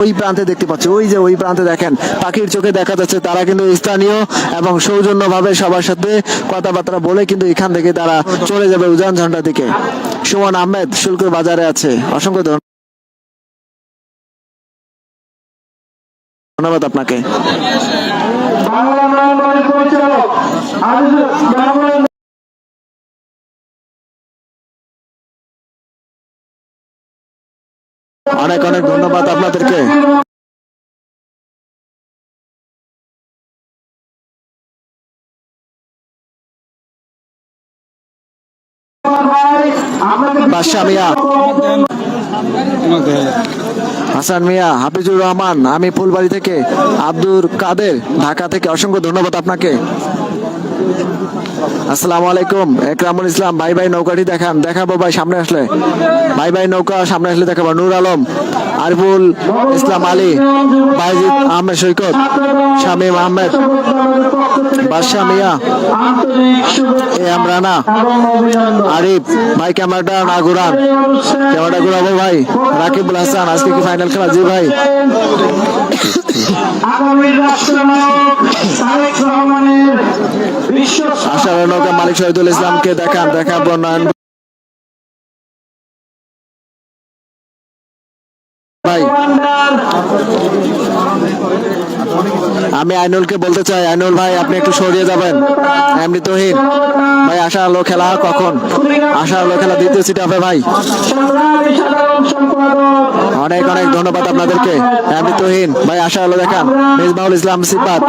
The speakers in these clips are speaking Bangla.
ওই প্রান্তে দেখতে পাচ্ছি। ওই যে ওই প্রান্তে দেখেন, পাখির চোখে দেখা যাচ্ছে তারা কিন্তু স্থানীয় এবং সৌজন্যভাবে সবার সাথে কথাবার্তা বলে কিন্তু এখান থেকে তারা চলে যাবে উজান ঝন্ডা দিকে। সুমন আহমেদ শুল্ক বাজারে আছে। অসংখ্য ধন্য- ধন্যবাদ আপনাকে। অনেক অনেক ধন্যবাদ আপনাদেরকে। বাদশাহ মিয়া। হাসান মিয়া, হাফিজুর রহমান, আমি ফুলবাড়ি থেকে আব্দুর কাদের, ঢাকা থেকে অসংখ্য ধন্যবাদ আপনাকে। আসসালামু আলাইকুম একরামুল ইসলাম ভাই ভাই নৌকাটি দেখান দেখাবো ভাই সামনে আসলে। ভাই ভাই নৌকা সামনে আসলে দেখাবো। নূর আলম আরিফুল ইসলাম আলী বাইজিদ আহমেদ সৈকত শামীম আহমেদ বাদশাহ মিয়া এ এম রানা আরিফ ভাই ক্যামেরাটা না ঘুরান। ক্যামেরাটা ঘুরাবো ভাই রাকিবুল হাসান আজকে কি ফাইনাল খেলা? জি ভাই। আগামী নৌকা মালিক শহীদুল ইসলামকে দেখান দেখাবো নয়ন ভাই আমি আইনুলকে বলতে চাই, আইনুল ভাই, আপনি একটু সরিয়ে যাবেন। এমনি তোহিন ভাই, আশা আলো খেলা কখন? আশা আলো খেলা দ্বিতীয় সিট হবে ভাই। অনেক অনেক ধন্যবাদ আপনাদেরকে। এমনি তোহিন ভাই, আশা আলো দেখান। Mejbaul Islam Sipat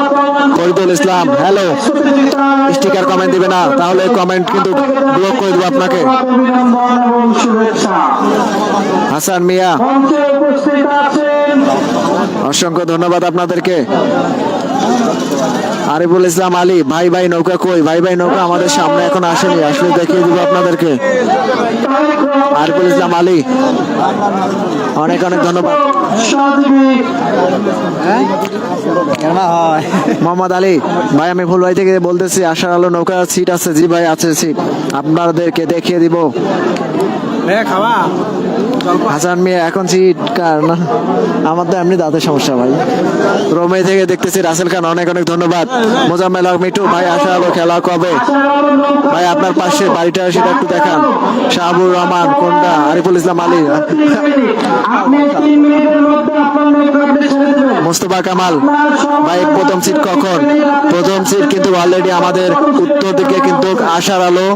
Faridul Islam hello sticker comment দিবে না, তাহলে কমেন্ট কিন্তু ব্লক করে দেবো আপনাকে। হাসান মিয়া, অসংখ্য ধন্যবাদ আপনাদেরকে। আরিফুল ইসলাম আলী, ভাই ভাই নৌকা কই? ভাই ভাই নৌকা আমাদের সামনে এখন আসেনি, আসলে দেখিয়ে দিব আপনাদেরকে। আরিফুল ইসলাম আলী, অনেক অনেক ধন্যবাদ। মোহাম্মদ আলী, ভাই আমি ফুলবাড়ি থেকে বলতেছি, আশার আলো নৌকা সিট আছে, জি ভাই, আছে সিট আপনাদেরকে দেখিয়ে দিব। হাসান মিয়া, এখন সিট কার না? আমার তো এমনি দাঁতের সমস্যা ভাই। রোমে থেকে দেখতেছি রাসেল খান, অনেক অনেক ধন্যবাদ। মোজাম্মেল হক মিটু ভাই, আশা আলো খেলা কবে? ভাই, আপনার পাশে বাড়িটা সেটা একটু দেখান। শাহাবুর রহমান, কোনটা? আরিফুল ইসলাম আলী। মোস্তফা কামাল। ভাই, প্রথম সিট কখন? প্রথম সিট কিন্তু অলরেডি আমাদের উত্তর দিকে কিন্তু আশার আলো।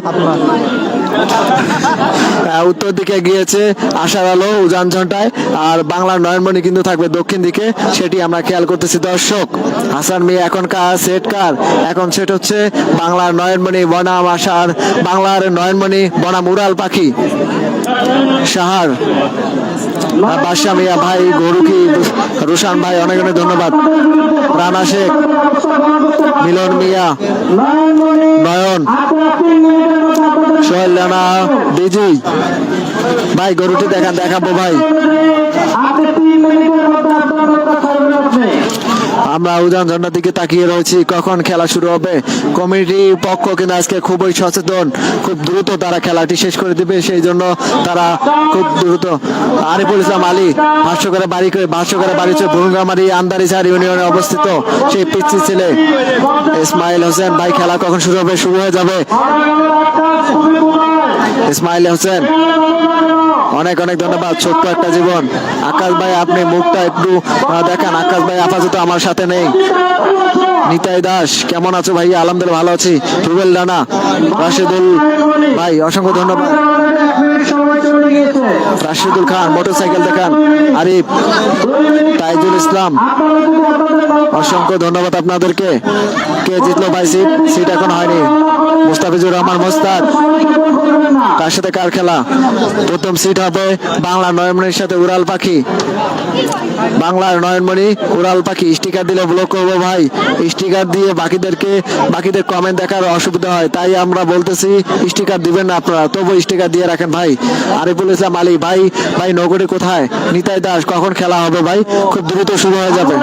উত্তর দিকে গিয়েছে আশার আলো উজান ঝন্টায় আর বাংলার নয়নমণি কিন্তু থাকবে দক্ষিণ দিকে, সেটি আমরা খেয়াল করতেছি দর্শক। হাসান মিয়া এখন কার? সেট কার? এখন সেট হচ্ছে বাংলার নয়নমণি, বনাম আশার। বাংলার নয়নমণি, বনাম উড়াল পাখি। সাহার। আর বাদশাহ মিয়া ভাই, গরু কি? রুশান ভাই, অনেক অনেক ধন্যবাদ। রানা শেখ, মিলন মিয়া, নয়ন, সোহেল রানা বিজয় ভাই, গরুটি দেখা দেখাবো ভাই আপনি তিন মিনিটের মধ্যে আপনার নৌকা ছাড়বেন আপনি আমরা ঝন্ডার দিকে তাকিয়ে রয়েছি, কখন খেলা শুরু হবে? কমিটি পক্ষ কিন্তু আজকে খুবই সচেতন, খুব দ্রুত তারা খেলাটি শেষ করে দিবে, সেই জন্য তারা খুব দ্রুত। আরিফুল ইসলাম আলী ভাষ্যকারে বাড়ি করে ভাষ্যকারে বাড়ি হচ্ছে ভুঙ্গামারি আন্দারিসার ইউনিয়নে অবস্থিত সেই পিচ্ছি ছেলে। ইসমাইল হোসেন, ভাই, খেলা কখন শুরু হবে? শুরু হয়ে যাবে। ইসমাইল হোসেন, অনেক অনেক ধন্যবাদ, ছোট্ট একটা জীবন। আকাশ ভাই, আপনি মুখটা একটু দেখান। আকাশ ভাই, আপাতত আমার সাথে নেই। নিতাই দাস, কেমন আছো ভাই? আলহামদুলিল্লাহ, ভালো আছি। রুবেল রানা, রাশিদুল ভাই, অসংখ্য ধন্যবাদ। রাশিদুল খান, মোটরসাইকেল দেখান। আরিফ, তাইজুল ইসলাম, অসংখ্য ধন্যবাদ আপনাদেরকে। কে জিতলো ভাই, সিট? সিট এখন হয়নি। মুস্তাফিজুর রহমান মোস্তাক কার সাথে কার খেলা? প্রথম সিট হবে বাংলা নয়নমণির সাথে উড়াল পাখি। বাংলার নয়নমণি, উড়াল পাখি স্টিকার দিলে ব্লক করব ভাই। স্টিকার দিয়ে বাকিদেরকে, বাকিদের কমেন্ট দেখার অসুবিধা হয়। তাই আমরা বলতেছি স্টিকার দিবেন না আপনারা, তবু স্টিকার দিয়ে রাখেন ভাই। আরিফুল ইসলাম আলী, ভাই ভাই, নগরী কোথায়? নিতাই দাস, কখন খেলা হবে ভাই? খুব দ্রুত শুরু হয়ে যাবে।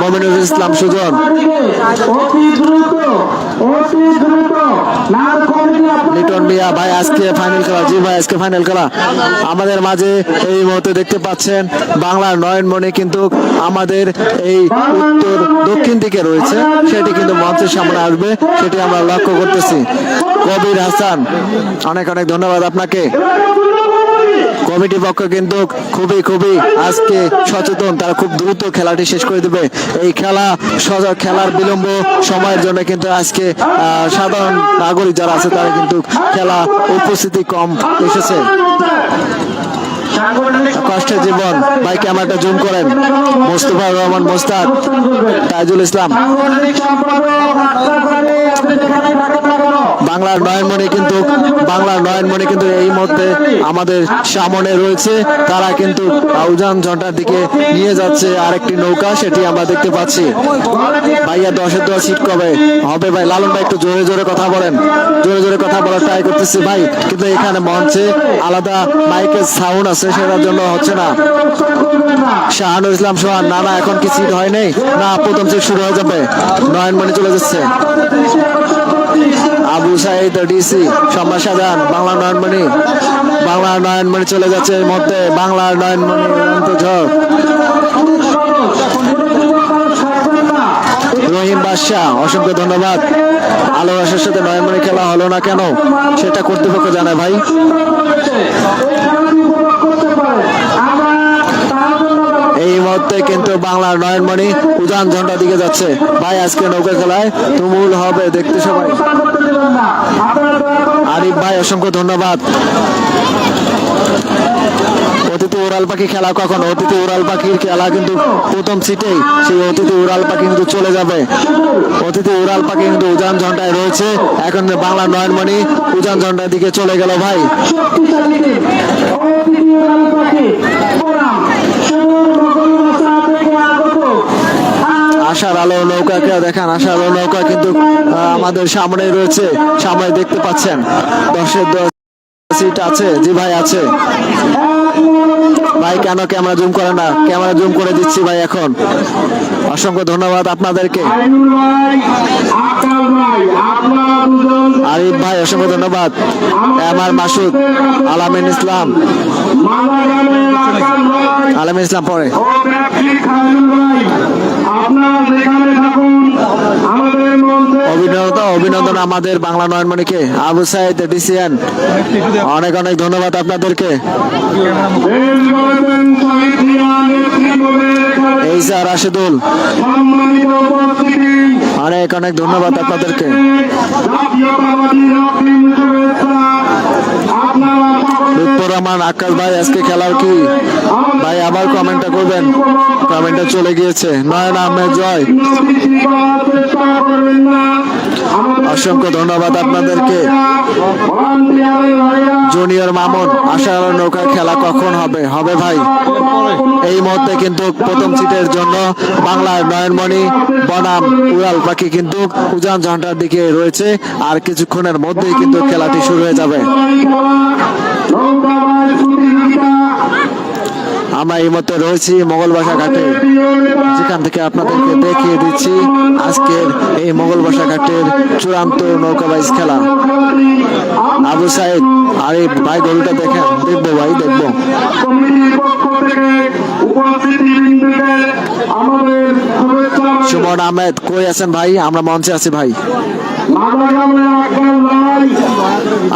মমিনুল ইসলাম, সুজন। লিটন মিয়া, ভাই, আজকে ফাইনাল খেলা। জি ভাই, আজকে ফাইনাল খেলা। আমাদের মাঝে এই মুহূর্তে দেখতে পাচ্ছেন বাংলার নয়নমণি কিন্তু আমাদের এই উত্তর দক্ষিণ দিকে রয়েছে। সেটি কিন্তু মঞ্চের সামনে আসবে, সেটি আমরা লক্ষ্য করতেছি। কবির হাসান, অনেক অনেক ধন্যবাদ আপনাকে। কমিটি পক্ষ কিন্তু খুবই খুবই আজকে সচেতন, তারা খুব দ্রুত খেলাটি শেষ করে দেবে। এই খেলা খেলার বিলম্ব সময়ের জন্য কিন্তু আজকে সাধারণ নাগরিক যারা আছে, তারা কিন্তু খেলা উপস্থিতি কম এসেছে। কষ্টের জীবন। ভাই ক্যামেরাটা জুম করেন। মোস্তফা রহমান মোস্তাক তাইজুল ইসলাম। বাংলার নয়নমণি কিন্তু বাংলার নয়নমণি কিন্তু এই মুহূর্তে আমাদের সামনে রয়েছে। তারা কিন্তু উজান ঝন্টার দিকে নিয়ে যাচ্ছে আরেকটি নৌকা, সেটি আমরা দেখতে পাচ্ছি। ভাইয়া দশের দশ সিট কবে? হবে ভাই, লালন ভাই একটু জোরে জোরে কথা বলেন। জোরে জোরে কথা বলার ট্রাই করতেছি ভাই, কিন্তু এখানে মঞ্চে আলাদা মাইকের সাউন্ড আছে, সেটার জন্য হচ্ছে না। শাহানুর ইসলাম সোহান না না এখন কি সিট হয় নাই? না, প্রথম সিট শুরু হয়ে যাবে। নয়নমণি চলে যাচ্ছে। আবু সাহিদ ডিসি সম্রাট সাধারণ বাংলা নয়নমণি। বাংলা নয়নমণি চলে যাচ্ছে এর মধ্যে বাংলার নয়নমণি ঝড়। রহিম বাদশাহ, অসংখ্য ধন্যবাদ। আলো আসার সাথে নয়নমণি খেলা হলো না কেন? সেটা কর্তৃপক্ষ জানায় ভাই। এই মুহূর্তে কিন্তু বাংলার নয়নমণি উজান ঝন্ডা দিকে যাচ্ছে। ভাই, আজকে নৌকা খেলায় তুমুল হবে, দেখতে সবাই। আরিফ ভাই, অসংখ্য ধন্যবাদ। অতিথি উড়াল পাখি খেলা কখন? অতিথি উড়াল পাখির খেলা কিন্তু প্রথম সিটেই। সেই অতিথি উড়াল পাখি কিন্তু চলে যাবে। অতিথি উড়াল পাখি কিন্তু উজান ঝন্ডায় রয়েছে। এখন বাংলা নয়নমণি উজান ঝন্ডার দিকে চলে গেল ভাই। আশার আলো নৌকাকে দেখান, আশার আলো নৌকা কিন্তু আমাদের সামনে রয়েছে। সামনে দেখতে পাচ্ছেন, দশের দশ সিট আছে, জি ভাই আছে। ভাই, কেন ক্যামেরা জুম করে না? ক্যামেরা জুম করে দিচ্ছি ভাই এখন। অসংখ্য ধন্যবাদ আপনাদেরকে। আরিফ ভাই, অসংখ্য ধন্যবাদ। আমার মাসুদ, আলামিন ইসলাম। আলামিন ইসলাম পরে আপনারা যেখানে থাকুন আমাদের মধ্যে অভিনন্দন অভিনন্দন আমাদের বাংলা নয়নমণিকে আবু সাইদ, ডিসিয়ান, অনেক অনেক ধন্যবাদ আপনাদেরকে। এই স্যার রাশেদুল, অনেক অনেক ধন্যবাদ আপনাদেরকে। রহমান আকাশ ভাই, আজকে খেলার কি? ভাই, আবার কমেন্টটা করবেন। কমেন্টে চলে গিয়েছে। নয়ন আহমেদ, জয়। অসংখ্য ধন্যবাদ আপনাদেরকে। জুনিয়র মামুন, আশার নৌকা খেলা কখন হবে? হবে ভাই। এই মুহূর্তে কিন্তু প্রথম সিটের জন্য বাংলার নয়নমণি, বনাম, উড়াল পাখি কিন্তু উজান ঝন্টার দিকে রয়েছে। আর কিছুক্ষণের মধ্যেই কিন্তু খেলাটি শুরু হয়ে যাবে। আমরা এই মুহূর্তে রয়েছি মোগল বাসা ঘাটে। যেখান থেকে আপনাদেরকে দেখিয়ে দিচ্ছি আজকের এই মোগল বাসা ঘাটের চূড়ান্ত নৌকাবাইজ খেলা। আবু সাইদ, আরে ভাই, গরুটা দেখেন। দেখব ভাই, দেখব। সুমন আহমেদ, কই আছেন ভাই? আমরা মঞ্চে আছি ভাই।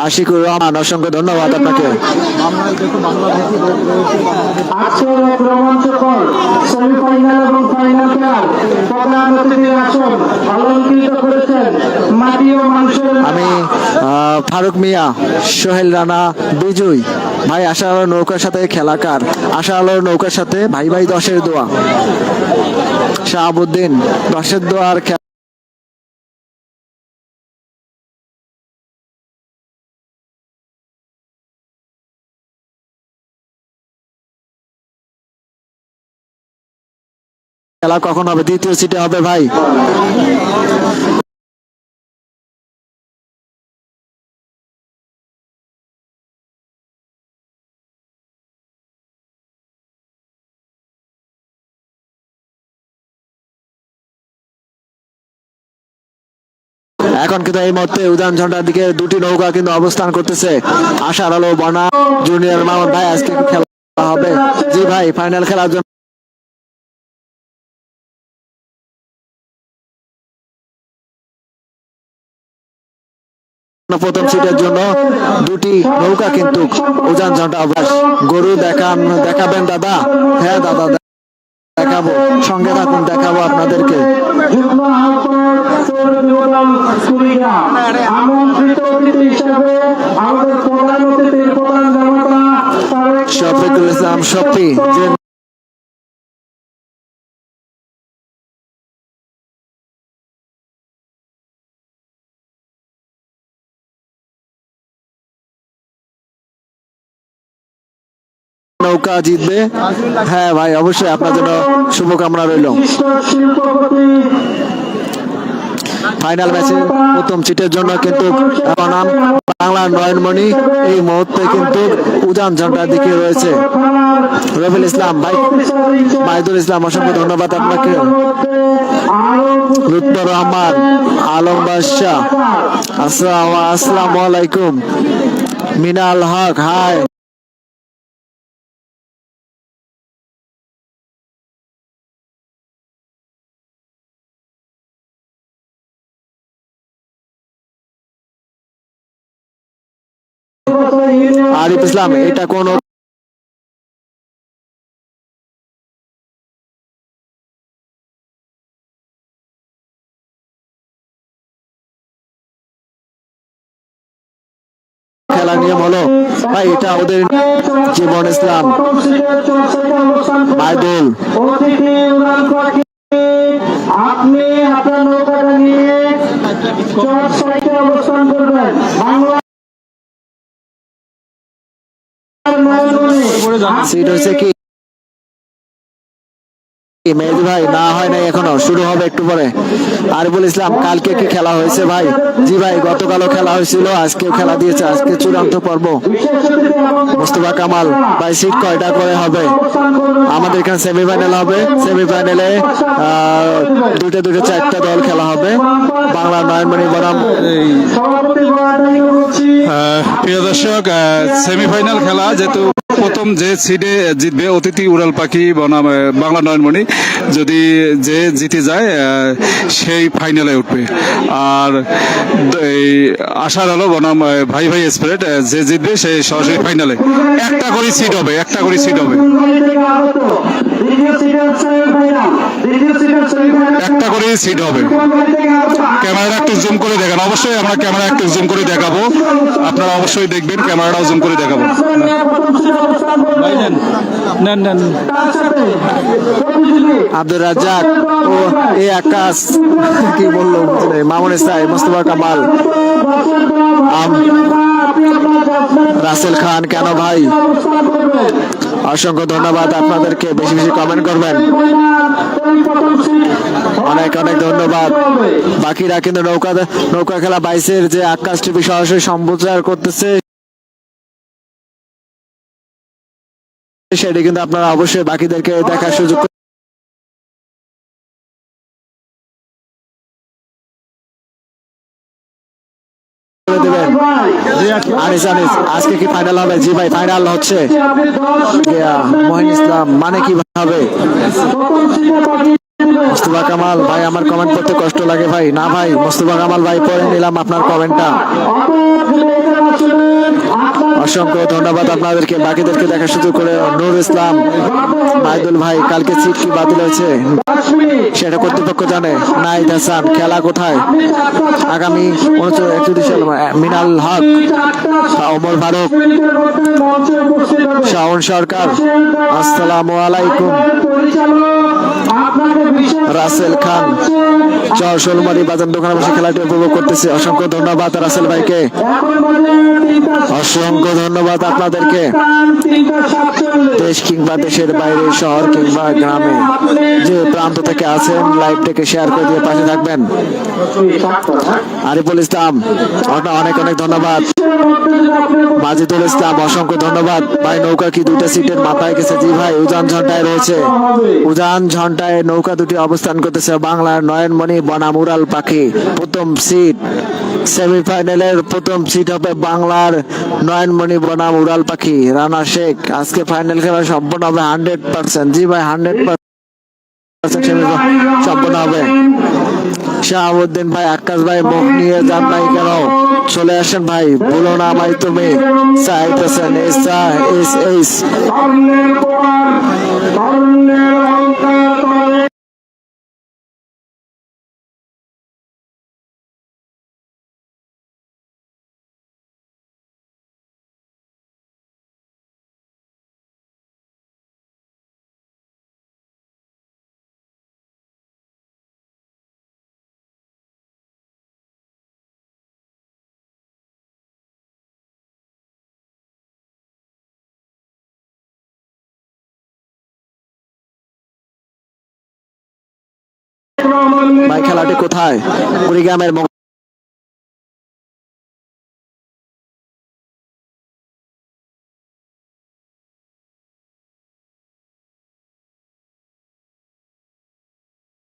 আশিকুর রহমান অসংখ্য ধন্যবাদ আপনাকে। আজকের এক রোমাঞ্চকর সেমিফাইনাল এবং ফাইনাল খেলার প্রধান অতিথির আসন অলঙ্কৃত করেছেন মাটি ও মানুষের আমি ফারুক মিয়া সোহেল রানা বিজয় ভাই আশা আলোর নৌকার সাথে খেলাকার। আশা আলোর নৌকার সাথে ভাই ভাই দশের দোয়া। শাহাবুদ্দিন দশের দোয়ার খেলা খেলা কখন হবে? দ্বিতীয় সিটে হবে ভাই। এখন কিন্তু এই মুহূর্তে উদান ঝন্ডার দিকে দুটি নৌকা কিন্তু অবস্থান করতেছে। আশার আলো বনা জুনিয়র মামুন ভাই, আজকে খেলা হবে। জি ভাই ফাইনাল খেলার জন্য প্রথম সিটের জন্য দুটি নৌকা কিন্তু উজান ঝন্ডা অভ্যাস গরু দেখান, দেখাবেন দাদা? হ্যাঁ দাদা, দেখাবো। সঙ্গে থাকুন, দেখাবো আপনাদেরকে। যুগ্ম ইসলাম সৌরভ নৌকা জিতবে। হ্যাঁ ভাই, অবশ্যই আপনার জন্য শুভকামনা রইল। ফাইনাল ম্যাচে প্রথম সিটের জন্য কিন্তু বনাম বাংলার নয়নমণি। এই মুহূর্তে কিন্তু উজান ঝন্ডার দিকে রয়েছে। রবিল ইসলাম ভাই, মাইদুল ইসলাম, অসংখ্য ধন্যবাদ আপনাকে। লুৎফর রহমান, আলম বাদশাহ, আসসালাম আসসালামু আলাইকুম। মিনাল হক হাই আরিফ ইসলাম এটা কোন খেলা নিয়ম হলো ভাই এটা ওদের জীবন ইসলাম। পাখি আপনি আপনার নৌকাটা নিয়ে অবস্থান করবেন। সিট হয়েছে কি? মেহেদি ভাই না হয় নাই এখনও শুরু হবে একটু পরে। আরিফুল ইসলাম কালকে কি খেলা হয়েছে ভাই? জি ভাই গতকালও খেলা হয়েছিল আজকেও খেলা দিয়েছে আজকে চূড়ান্ত পর্ব। মোস্তফা কামাল ভাই সিট কয়টা করে হবে? আমাদের এখানে সেমিফাইনাল হবে। সেমিফাইনালে দুটো দুটো চারটা দল খেলা হবে। বাংলা নয়নমণি বনাম। প্রিয় দর্শক সেমিফাইনাল খেলা যেহেতু প্রথম যে সিডে জিতবে অতিথি উড়াল পাখি বনাম বাংলা নয়নমণি। যদি যে জিতে যায় সেই ফাইনালে উঠবে। আর এই আশার আলো বনাম ভাই ভাই স্প্রেড যে জিতবে সেই সরাসরি ফাইনালে একটা করে সিট হবে, একটা করে সিট হবে। একটা করে সিট হবে। ক্যামেরাটা একটু জুম করে দেখান। অবশ্যই আমরা ক্যামেরা একটু জুম করে দেখাবো। আপনারা অবশ্যই দেখবেন ক্যামেরাটাও জুম করে দেখাবো। আব্দুর রাজ্জাক ও এ আকাশ কি বলল। মামুন ইসলাম মোস্তফা কামাল। রাসেল খান কেন ভাই? অসংখ্য ধন্যবাদ আপনাদেরকে। বেশি বেশি কমেন্ট করবেন। অনেক অনেক ধন্যবাদ। বাকিরা কিন্তু নৌকা নৌকা খেলা বাইশের যে আকাশ টিভি সরাসরি সম্প্রচার করতেছে, সেটি কিন্তু আপনারা অবশ্যই বাকিদেরকে দেখার সুযোগ দেবেন। আনিস আনিস আজকে কি ফাইনাল হবে? জি ভাই ফাইনাল হচ্ছে। মহিন ইসলাম মানে কি হবে মোস্তফা কামাল, ভাই, আমার কমেন্ট করতে কষ্ট লাগে ভাই। না ভাই, মুস্তফা কামাল ভাই, পড়ে নিলাম আপনার কমেন্টটা অসংখ্য ধন্যবাদ আপনাদেরকে, বাকিদেরকে দেখার সুযোগ করে নূর ইসলাম, মাইদুল ভাই, কালকে সিট কি বাতিল হয়েছে? সেটা কর্তৃপক্ষ জানে। নাইদ হাসান, খেলা কোথায়? আগামী উনচল্লিশ মিনাল হক ওমর ফারুক, শাওন সরকার, আসসালামু আলাইকুম। রাসেল খান, চর শোলমারি বাজার দোকানে বসে খেলাটি উপভোগ করতেছে। অসংখ্য ধন্যবাদ রাসেল ভাইকে। অসংখ্য ধন্যবাদ আপনাদেরকে। দেশ কিংবা দেশের বাইরে, শহর কিংবা গ্রামে। যে প্রান্ত থেকে আছেন লাইভটাকে শেয়ার করে দিয়ে পাশে থাকবেন। আরিফুল ইসলাম অনেক অনেক ধন্যবাদ। মাজিদুল ইসলাম, অসংখ্য ধন্যবাদ। ভাই, নৌকা কি দুটা সিটের মাথায় গেছে? জি ভাই, উজান ঝন্টায় রয়েছে। উজান ঝন্টায় নৌকা দুটি অবস্থান করতেছে বাংলার নয়নমণি বনাম উড়াল পাখি। প্রথম সিট সেমিফাইনালের প্রথম সিট হবে বাংলার নয়নমণি বনাম, উড়াল পাখি, রানা শেখ। আজকে ফাইনাল খেলা সম্পন্ন হবে হান্ড্রেড পার্সেন্ট জি ভাই হান্ড্রেড পার্সেন্ট সম্পন্ন হবে। শাহাবুদ্দিন ভাই, আকাশ ভাই, মুখ নিয়ে যান নাই কেন? চলে আসেন ভাই বলো না ভাই তুমি। চাইতেছেন এস এস। ভাই খেলাটি কোথায়? কুড়িগ্রামের